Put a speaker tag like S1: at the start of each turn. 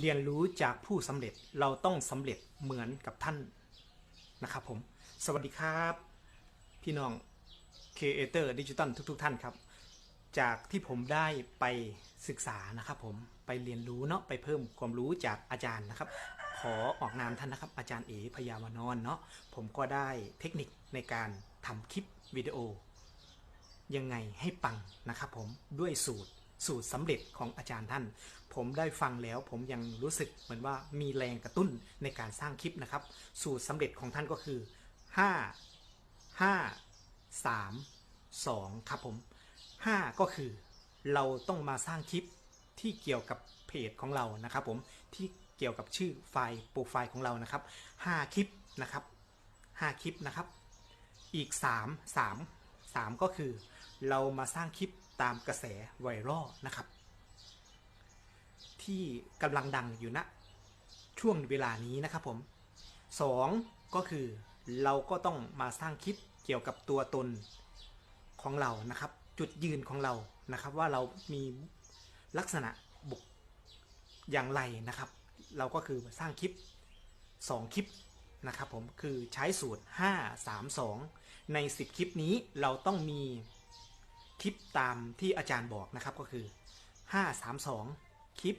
S1: เรียนรู้จากผู้สำเร็จเราต้องสำเร็จเหมือนกับท่านนะครับผม สวัสดีครับ พี่น้อง c คเตอร์ดิจิตอลทุก ๆ ท่านครับ จากที่ผมได้ไปศึกษานะครับผมไปเรียนรู้เนาะไปเพิ่มความรู้จากอาจารย์นะครับ ขอออกนามท่านนะครับ อาจารย์เอพยาวนอนเนาะผมก็ได้เทคนิคในการทำคลิปวิดีโอ ยังไงให้ปังนะครับผมด้วยสูตร สูตรสำเร็จของอาจารย์ท่าน ผมได้ฟังแล้วผมยังรู้สึกเหมือนว่ามีแรงกระตุ้นในการสร้างคลิปนะครับ สูตรสำเร็จของท่านก็คือ 5 5 3 2 ครับผม 5 ก็คือเราต้องมาสร้างคลิปที่เกี่ยวกับเพจของเรานะครับผมที่เกี่ยวกับชื่อไฟล์โปรไฟล์ของเรานะครับ 5 คลิปนะครับ 5 คลิปนะครับ อีก 3 3 3 ก็คือ เรามาสร้างคลิปตามกระแสไวรัลนะครับ ที่กำลังดังอยู่ณช่วงเวลานี้นะครับผม 2 ก็คือเราก็ต้องมาสร้างคลิปเกี่ยวกับตัวตนของเรานะครับ จุดยืนของเรานะครับ ว่าเรามีลักษณะบุคอย่างไรนะครับ เราก็คือสร้างคลิป 2 คลิป นะครับผมคือใช้สูตร 5 3 2 ใน 10 คลิปนี้เราต้องมีคลิปตามที่อาจารย์บอกนะครับก็คือ 5 3 2 คลิป